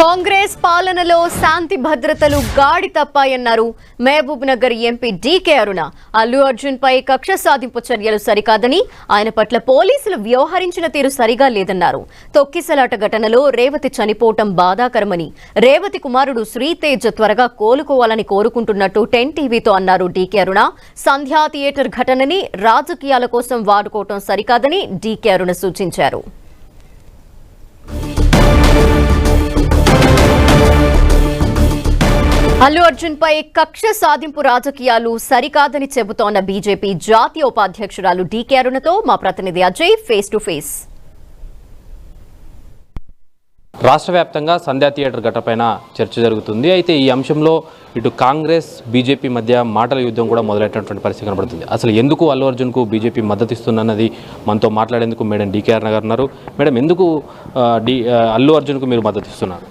కాంగ్రెస్ పాలనలో శాంతి భద్రతలు గాడి తప్పాయన్నారు Mahabubnagar MP DK Aruna. Allu Arjun పై కక్ష సాధింపు చర్యలు సరికాదని ఆయన పట్ల పోలీసులు వ్యవహరించిన తీరు సరిగా లేదన్నారు. తొక్కిసలాట ఘటనలో రేవతి చనిపోవటం బాధాకరమని రేవతి కుమారుడు శ్రీతేజ్ త్వరగా కోలుకోవాలని కోరుకుంటున్నట్టు టెన్ టీవీతో అన్నారు డీకే అరుణ. సంధ్యా థియేటర్ ఘటనని రాజకీయాల కోసం వాడుకోవటం సరికాదని డీకే అరుణ సూచించారు. అల్లు అర్జున్ పై కక్ష సాధింపు రాజకీయాలు సరికాదని చెబుతోన్న బీజేపీ జాతీయ ఉపాధ్యక్షురాలు డీకే అరుణతో మా ప్రతినిధి అజయ్ ఫేస్ టు ఫేస్. రాష్ట్ర వ్యాప్తంగా సంధ్యా థియేటర్ ఘటపైన చర్చ జరుగుతుంది. అయితే ఈ అంశంలో ఇటు కాంగ్రెస్ బీజేపీ మధ్య మాటల యుద్ధం కూడా మొదలైనటువంటి పరిస్థితి కనబడుతుంది. అసలు ఎందుకు అల్లు అర్జున్కు బీజేపీ మద్దతు ఇస్తుందన్నది మనతో మాట్లాడేందుకు మేడం డీకేఆర్ గారు ఉన్నారు. మేడం ఎందుకు డి అల్లు అర్జున్కు మీరు మద్దతు ఇస్తున్నారు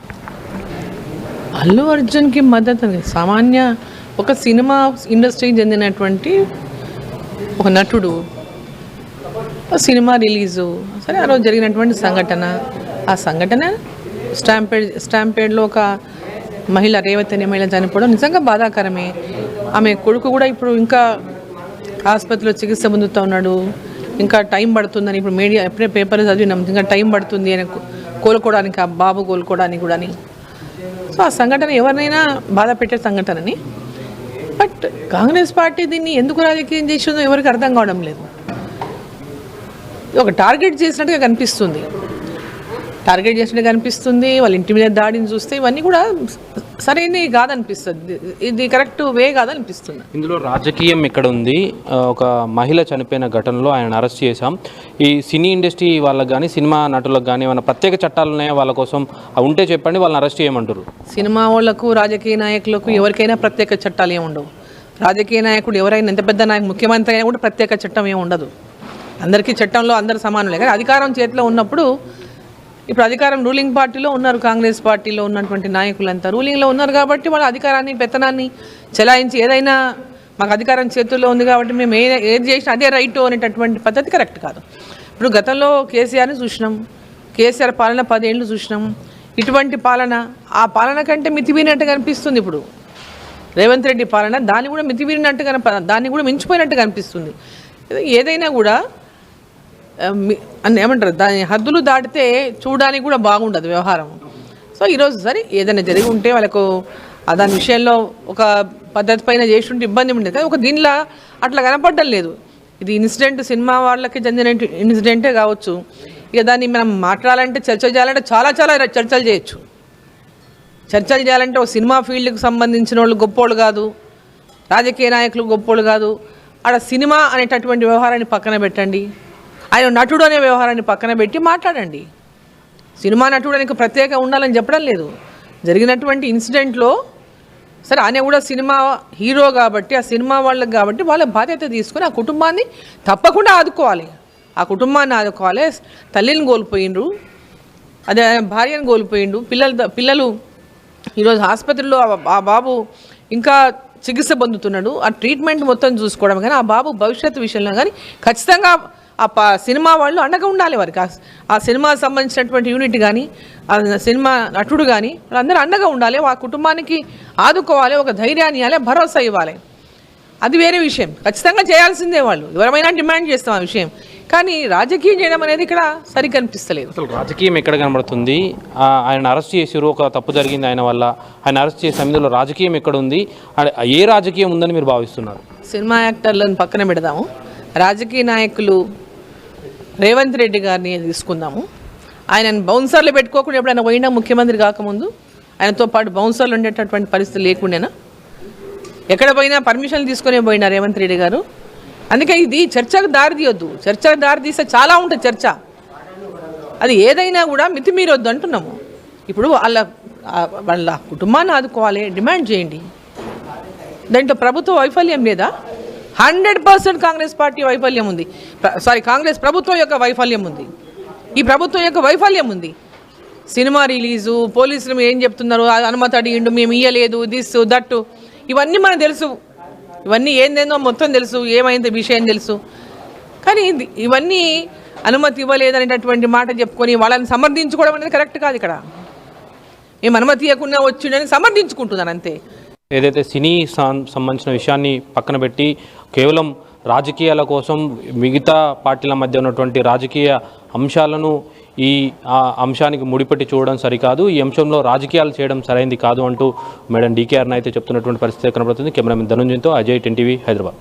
అల్లు అర్జున్కి మద్దతు సామాన్య ఒక సినిమా ఇండస్ట్రీకి చెందినటువంటి ఒక నటుడు సినిమా రిలీజు సరే ఆ రోజు జరిగినటువంటి సంఘటన. ఆ సంఘటన స్టాంపేడ్ స్టాంపేడ్లో ఒక మహిళ రేవతి అనే మహిళ చనిపోవడం నిజంగా బాధాకరమే. ఆమె కొడుకు కూడా ఇప్పుడు ఇంకా ఆసుపత్రిలో చికిత్స పొందుతూ ఉన్నాడు. ఇంకా టైం పడుతుందని ఇప్పుడు మీడియా ఎప్పుడే పేపర్ చదివినాం. ఇంకా టైం పడుతుంది అని కోలుకోవడానికి ఆ బాబు కోలుకోవడానికి కూడా సో ఆ సంఘటన ఎవరినైనా బాధ పెట్టే సంఘటనని. బట్ కాంగ్రెస్ పార్టీ దీన్ని ఎందుకు రాజకీయం చేసిందో ఎవరికి అర్థం కావడం లేదు. ఒక టార్గెట్ చేసినట్టుగా కనిపిస్తుంది. టార్గెట్ చేసినట్టుగా కనిపిస్తుంది వాళ్ళ ఇంటి మీద దాడిని చూస్తే ఇవన్నీ కూడా సరైనవి కాదనిపిస్తుంది. ఇది కరెక్ట్ వే కాదనిపిస్తుంది. ఇందులో రాజకీయం ఇక్కడ ఉంది. ఒక మహిళ చనిపోయిన ఘటనలో ఆయన అరెస్ట్ చేశాం. ఈ సినీ ఇండస్ట్రీ వాళ్ళకి కానీ సినిమా నటులకు కానీ ఏమైనా ప్రత్యేక చట్టాలు ఉన్నాయా? వాళ్ళ కోసం ఉంటే చెప్పండి వాళ్ళని అరెస్ట్ చేయమంటారు. సినిమా వాళ్ళకు రాజకీయ నాయకులకు ఎవరికైనా ప్రత్యేక చట్టాలు ఏమి ఉండవు. రాజకీయ నాయకుడు ఎవరైనా ఎంత పెద్ద నాయకు ముఖ్యమంత్రి అయినా కూడా ప్రత్యేక చట్టం ఏమి ఉండదు. అందరికీ చట్టంలో అందరు సమానులే. కానీ అధికారం చేతిలో ఉన్నప్పుడు ఇప్పుడు అధికారం రూలింగ్ పార్టీలో ఉన్నారు కాంగ్రెస్ పార్టీలో ఉన్నటువంటి నాయకులంతా. రూలింగ్లో ఉన్నారు కాబట్టి వాళ్ళ అధికారాన్ని పెత్తనాన్ని చెలాయించి ఏదైనా మాకు అధికారం చేతుల్లో ఉంది కాబట్టి మేము ఏ ఏది చేసినా అదే రైట్ అనేటటువంటి పద్ధతి కరెక్ట్ కాదు. ఇప్పుడు గతంలో కేసీఆర్ని చూసినాం. కేసీఆర్ పాలన పదేళ్ళు చూసినాం. ఇటువంటి పాలన ఆ పాలన కంటే మితిమీరినట్టు కనిపిస్తుంది ఇప్పుడు. రేవంత్ రెడ్డి పాలన దాన్ని కూడా మితిమీరినట్టు కనప దాన్ని కూడా మించిపోయినట్టు కనిపిస్తుంది. ఏదైనా కూడా ఏమంటారు? దాని హద్దులు దాటితే చూడడానికి కూడా బాగుండదు వ్యవహారం. సో ఈరోజు సరే ఏదైనా జరిగి ఉంటే వాళ్ళకు దాని విషయంలో ఒక పద్ధతి పైన చేసి ఇబ్బంది ఉండేది. కానీ ఒక దీనిలో అట్లా కనపడడం లేదు. ఇది ఇన్సిడెంట్ సినిమా వాళ్ళకి చెందిన ఇన్సిడెంటే కావచ్చు. ఇక దాన్ని మనం మాట్లాడాలంటే చర్చ చేయాలంటే చాలా చాలా చర్చలు చేయొచ్చు. చర్చలు చేయాలంటే ఒక సినిమా ఫీల్డ్కి సంబంధించిన వాళ్ళు గొప్పోళ్ళు కాదు. రాజకీయ నాయకులు గొప్పోళ్ళు కాదు. ఆడ సినిమా అనేటటువంటి వ్యవహారాన్ని పక్కన పెట్టండి. ఆయన నటుడు అనే వ్యవహారాన్ని పక్కన పెట్టి మాట్లాడండి. సినిమా నటుడు అనేది ప్రత్యేక ఉండాలని చెప్పడం లేదు. జరిగినటువంటి ఇన్సిడెంట్లో సరే ఆయన కూడా సినిమా హీరో కాబట్టి ఆ సినిమా వాళ్ళకి కాబట్టి వాళ్ళ బాధ్యత తీసుకొని ఆ కుటుంబాన్ని తప్పకుండా ఆదుకోవాలి. ఆ కుటుంబాన్ని ఆదుకోవాలి. తల్లిని కోల్పోయిండ్రు. అదే ఆయన భార్యను కోల్పోయిండు పిల్లలు పిల్లలు ఈరోజు ఆసుపత్రిలో ఆ- ఆ బాబు ఇంకా చికిత్స పొందుతున్నాడు. ఆ ట్రీట్మెంట్ మొత్తం చూసుకోవడం కానీ ఆ బాబు భవిష్యత్తు విషయంలో కానీ ఖచ్చితంగా ఆ సినిమా వాళ్ళు అండగా ఉండాలి వారికి. ఆ- ఆ సినిమా సంబంధించినటువంటి యూనిట్ కానీ ఆ సినిమా నటుడు కానీ వాళ్ళందరూ అండగా ఉండాలి. ఆ కుటుంబానికి ఆదుకోవాలి. ఒక ధైర్యాన్ని ఇవ్వాలి. భరోసా ఇవ్వాలి. అది వేరే విషయం. ఖచ్చితంగా చేయాల్సిందే వాళ్ళు. ఎవరైనా డిమాండ్ చేస్తాం ఆ విషయం. కానీ రాజకీయం చేయడం అనేది ఇక్కడ సరిగ్గా కనిపిస్తలేదు అసలు రాజకీయం ఎక్కడ కనబడుతుంది? ఆయన అరెస్ట్ చేసారు ఒక తప్పు జరిగింది ఆయన వల్ల. ఆయన అరెస్ట్ చేసిన ఇందులో రాజకీయం ఎక్కడ ఉంది? ఏ రాజకీయం ఉందని మీరు భావిస్తున్నారు? సినిమా యాక్టర్లను పక్కన పెడదాము. రాజకీయ నాయకులు రేవంత్ రెడ్డి గారిని తీసుకుందాము. ఆయనను బౌన్సర్లు పెట్టుకోకుండా ఎప్పుడైనా పోయినా ముఖ్యమంత్రి కాకముందు ఆయనతో పాటు బౌన్సర్లు ఉండేటటువంటి పరిస్థితి లేకుండానా? ఎక్కడ పోయినా పర్మిషన్లు తీసుకునే పోయినా రేవంత్ రెడ్డి గారు. అందుకే ఇది చర్చకు దారి తీయొద్దు. చర్చకు దారి తీస్తే చాలా ఉంటుంది చర్చ. అది ఏదైనా కూడా మితిమీరొద్దు అంటున్నాము. ఇప్పుడు వాళ్ళ వాళ్ళ కుటుంబాన్ని ఆదుకోవాలి డిమాండ్ చేయండి. దాంట్లో ప్రభుత్వ వైఫల్యం లేదా? హండ్రెడ్ పర్సెంట్ కాంగ్రెస్ పార్టీ వైఫల్యం ఉంది. సారీ కాంగ్రెస్ ప్రభుత్వం యొక్క వైఫల్యం ఉంది. ఈ ప్రభుత్వం యొక్క వైఫల్యం ఉంది. సినిమా రిలీజు పోలీసులు ఏం చెప్తున్నారు? అనుమతి అడిగిండు మేము ఇయ్యలేదు దిస్ దట్టు. ఇవన్నీ మనకు తెలుసు. ఇవన్నీ ఏందేందో మొత్తం తెలుసు ఏమైంది విషయం తెలుసు. కానీ ఇది- ఇవన్నీ అనుమతి ఇవ్వలేదనేటటువంటి మాట చెప్పుకొని వాళ్ళని సమర్థించుకోవడం అనేది కరెక్ట్ కాదు ఇక్కడ. మేము అనుమతి ఇవ్వకుండా వచ్చిండని సమర్థించుకుంటున్నాను అంతే. ఏదైతే సినీ సంబంధించిన విషయాన్ని పక్కన పెట్టి కేవలం రాజకీయాల కోసం మిగతా పార్టీల మధ్య ఉన్నటువంటి రాజకీయ అంశాలను ఈ అంశానికి ముడిపెట్టి చూడడం సరికాదు. ఈ అంశంలో రాజకీయాలు చేయడం సరైంది కాదు అంటూ మేడం డీకేఆర్ని అయితే చెప్తున్నటువంటి పరిస్థితి కనబడుతుంది. కెమెరామెన్ ధనుంజయంతో అజయ్ టెన్ టీవీ హైదరాబాద్.